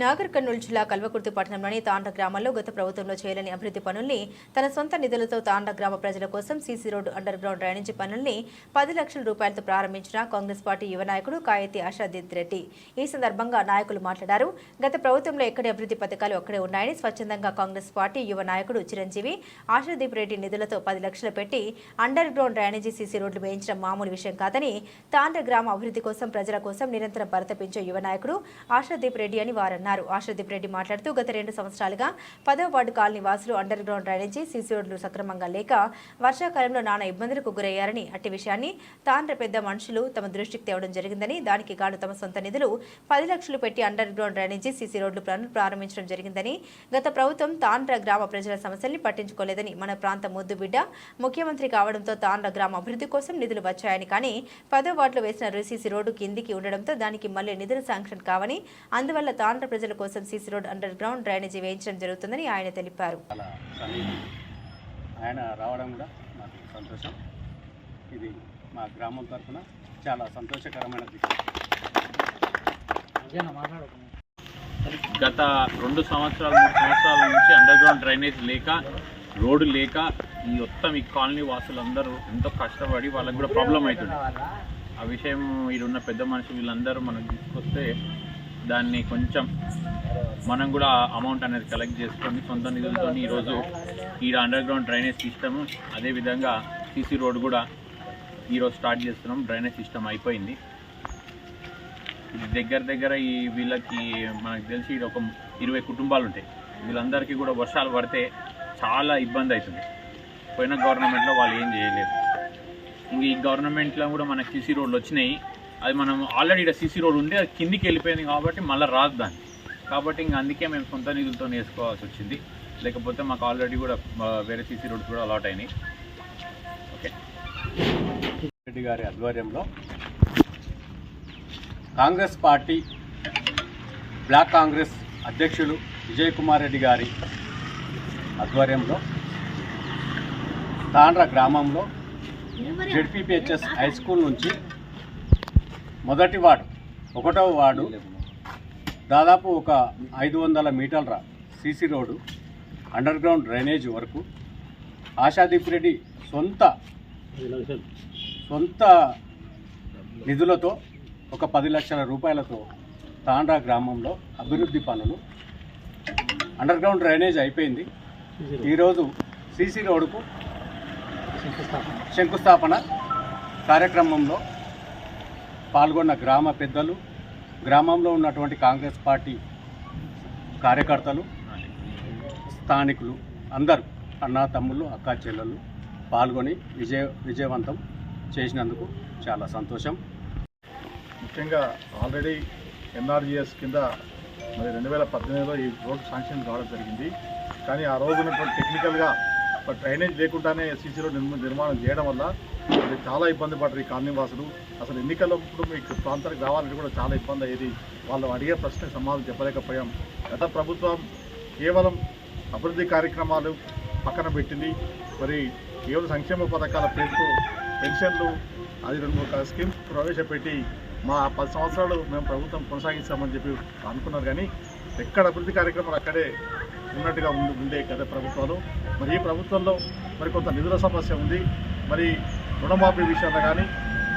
నాగర్ కర్నూలు జిల్లా కల్వకుర్తి పట్టణంలోని తాండ్ర గ్రామంలో గత ప్రభుత్వంలో చేయలేని అభివృద్ధి పనుల్ని తన సొంత నిధులతో తాండ్ర గ్రామ ప్రజల కోసం CC road under ground drainage పనుల్ని పది లక్షల రూపాయలతో ప్రారంభించిన కాంగ్రెస్ పార్టీ యువ నాయకుడు కాయతి ఆశాదీత్ రెడ్డి. ఈ సందర్భంగా నాయకులు మాట్లాడారు. గత ప్రభుత్వంలో ఎక్కడి అభివృద్ధి పథకాలు అక్కడే ఉన్నాయని స్వచ్ఛందంగా కాంగ్రెస్ పార్టీ యువ నాయకుడు చిరంజీవి ఆశాదీప్ రెడ్డి నిధులతో పది లక్షలు పెట్టి అండర్ గ్రౌండ్ డ్రైనేజీ సీసీ రోడ్లు వేయించడం మామూలు విషయం కాదని తాండ్ర గ్రామ అభివృద్ధి కోసం ప్రజల కోసం నిరంతరం పరితపించే యువ నాయకుడు ఆశాదీప్ రెడ్డి అని వారన్నారు. ఆశాదీప్ రెడ్డి మాట్లాడుతూ గత రెండు సంవత్సరాలుగా పదవ వార్డు కాలనీ వాసులు అండర్ గ్రౌండ్ డ్రైనేజీ సీసీ రోడ్లు సక్రమంగా లేక వర్షాకాలంలో నానా ఇబ్బందులకు గురయ్యారని అట్టి విషయాన్ని తాండ్ర పెద్ద మనుషులు తమ దృష్టికి తేవడం జరిగిందని దానికి గాను తమ సొంత నిధులు పది లక్షలు పెట్టి అండర్ గ్రౌండ్ డ్రైనేజీ సీసీ రోడ్లు ప్రారంభించడం జరిగిందని గత ప్రభుత్వం తాండ్ర గ్రామ ప్రజల సమస్యల్ని పట్టించుకోలేదని మన ప్రాంత ముద్దు బిడ్డ ముఖ్యమంత్రి కావడంతో తాండ్ర గ్రామ అభివృద్ధి కోసం నిధులు వచ్చాయని కానీ పదో వార్డులో వేసిన సీసీ రోడ్డు కిందికి ఉండడంతో దానికి మళ్ళీ నిధులు శాంక్షన్ కావని అందువల్ల తాండ్ర ప్రజల కోసం CC road under ground drainage వేయించడం జరుగుతుందని ఆయన తెలిపారు. ఆయన రావడం కూడా నాకు సంతోషం. ఇది మా గ్రామం తరఫున చాలా సంతోషకరమైన విషయం గత రెండు సంవత్సరాలు మూడు సంవత్సరాల నుంచి అండర్ గ్రౌండ్ డ్రైనేజ్ లేక రోడ్డు లేక ఈ మొత్తం ఈ కాలనీ వాసులందరూ ఎంతో కష్టపడి వాళ్ళకి కూడా ప్రాబ్లం అవుతుంది. ఆ విషయం ఈడున్న పెద్ద మనుషులు వీళ్ళందరూ మనకు తీసుకొస్తే దాన్ని కొంచెం మనం కూడా అమౌంట్ అనేది కలెక్ట్ చేసుకొని సొంత నిధులతో ఈరోజు ఈ అండర్ గ్రౌండ్ డ్రైనేజ్ సిస్టమ్ అదేవిధంగా సీసీ రోడ్ కూడా ఈరోజు స్టార్ట్ చేస్తున్నాం. డ్రైనేజ్ సిస్టమ్ అయిపోయింది. ఇది దగ్గర దగ్గర ఈ వీళ్ళకి మనకు తెలిసి ఇది ఒక ఇరవై కుటుంబాలు ఉంటాయి. వీళ్ళందరికీ కూడా వర్షాలు పడితే చాలా ఇబ్బంది అవుతుంది. పోయిన గవర్నమెంట్లో వాళ్ళు ఏం చేయలేదు. ఇంక ఈ గవర్నమెంట్లో కూడా మనకి సీసీ రోడ్లు వచ్చినాయి. అది మనం ఆల్రెడీ ఇక్కడ సీసీ రోడ్ ఉంటే అది కిందికి వెళ్ళిపోయింది కాబట్టి మళ్ళీ రాదు దాన్ని. కాబట్టి ఇంక అందుకే మేము సొంత నిధులతో వేసుకోవాల్సి వచ్చింది. లేకపోతే మాకు ఆల్రెడీ కూడా వేరే సీసీ రోడ్స్ కూడా అలాట్ అయినాయి. ఓకే రెడ్డి గారి ఆధ్వర్యంలో కాంగ్రెస్ పార్టీ బ్లాక్ కాంగ్రెస్ అధ్యక్షులు విజయ్ కుమార్ రెడ్డి గారి ఆధ్వర్యంలో తాండ్ర గ్రామంలో జెడ్పీపీహెచ్ఎస్ హై స్కూల్ నుంచి మొదటి వార్డు ఒకటవ వార్డు దాదాపు ఒక ఐదు వందల మీటర్ల CC road under ground drainage వరకు ఆశాదీప్ రెడ్డి సొంత సొంత నిధులతో ఒక పది లక్షల రూపాయలతో తాండ్రా గ్రామంలో అభివృద్ధి పనులు. అండర్ గ్రౌండ్ డ్రైనేజ్ అయిపోయింది. ఈరోజు సీసీ రోడ్డుకు శంకుస్థాపన కార్యక్రమంలో పాల్గొన్న గ్రామ పెద్దలు గ్రామంలో ఉన్నటువంటి కాంగ్రెస్ పార్టీ కార్యకర్తలు స్థానికులు అందరూ అన్నా తమ్ముళ్ళు అక్కా చెల్లెళ్ళు పాల్గొని విజయ విజయవంతం చేసినందుకు చాలా సంతోషం. ముఖ్యంగా ఆల్రెడీ ఎన్ఆర్జీఎస్ కింద మరి రెండు వేల పద్దెనిమిదిలో ఈ రోడ్డు శాంక్షన్ కావడం జరిగింది. కానీ ఆ రోజు ఉన్నటువంటి టెక్నికల్గా డ్రైనేజ్ లేకుండానే సీసీ రోడ్ నిర్మ- నిర్మాణం చేయడం వల్ల చాలా ఇబ్బంది పడ్డారు ఈ కాలనీ వాసులు. అసలు ఎన్నికలప్పుడు మీకు ప్రాంతానికి రావాలంటే కూడా చాలా ఇబ్బంది అయ్యేది. వాళ్ళు అడిగే ప్రశ్నకు సమాధానం చెప్పలేకపోయాం. గత ప్రభుత్వం కేవలం అభివృద్ధి కార్యక్రమాలు పక్కన పెట్టింది. మరి కేవలం సంక్షేమ పథకాల పేరుతో పెన్షన్లు అది రెండు మూడు స్కీమ్స్ ప్రవేశపెట్టి మా పది సంవత్సరాలు మేము ప్రభుత్వం కొనసాగిస్తామని చెప్పి అనుకున్నారు. కానీ ఎక్కడ అభివృద్ధి కార్యక్రమాలు అక్కడే ఉన్నట్టుగా ఉంది ఉండే గత ప్రభుత్వాలు. మరి ఈ ప్రభుత్వంలో మరి కొంత నిధుల సమస్య ఉంది. మరి రుణమాఫీ విషయంలో కానీ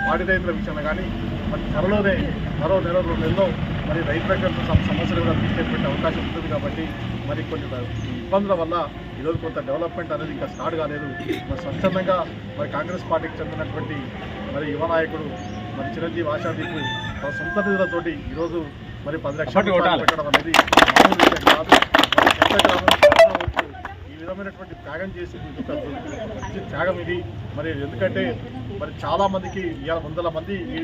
వాటి రైతుల విషయంలో కానీ మరి త్వరలోనే మరో నెల రెండు నెలలో మరి రైతులకు సమ- సమస్యలు కూడా తీసుకెళ్ళిపెట్టే అవకాశం ఉంటుంది కాబట్టి మరి కొన్ని ఇబ్బందుల వల్ల ఈరోజు కొంత డెవలప్మెంట్ అనేది ఇంకా స్టార్ట్ కాలేదు. మరి స్వచ్ఛందంగా మరి కాంగ్రెస్ పార్టీకి చెందినటువంటి మరి యువ నాయకుడు మరి చిరంజీవి ఆశాదీప్ తన సొంత నిధులతోటి ఈరోజు మరి పది లక్షల పెట్టడం అనేది మామూలు విషయం కాదు మరి పెద్ద గ్రామం చాలా వరకు ఈ విధమైనటువంటి త్యాగం చేసి మంచి త్యాగం ఇది. మరి ఎందుకంటే మరి చాలామందికి ఇవాళ వందల మంది ఈ-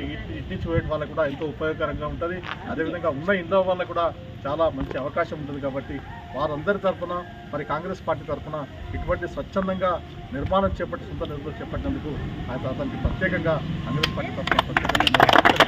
చూడటం వల్ల కూడా ఎంతో ఉపయోగకరంగా ఉంటుంది. అదేవిధంగా ఉన్న ఇంట్లో వాళ్ళకు కూడా చాలా మంచి అవకాశం ఉంటుంది కాబట్టి వారందరి తరఫున మరి కాంగ్రెస్ పార్టీ తరఫున ఇటువంటి స్వచ్ఛందంగా నిర్మాణం చేపట్టి సొంత నిర్మాణం చేపట్టినందుకు ఆయన అతనికి ప్రత్యేకంగా కాంగ్రెస్ పార్టీ తరఫున ప్రత్యేకంగా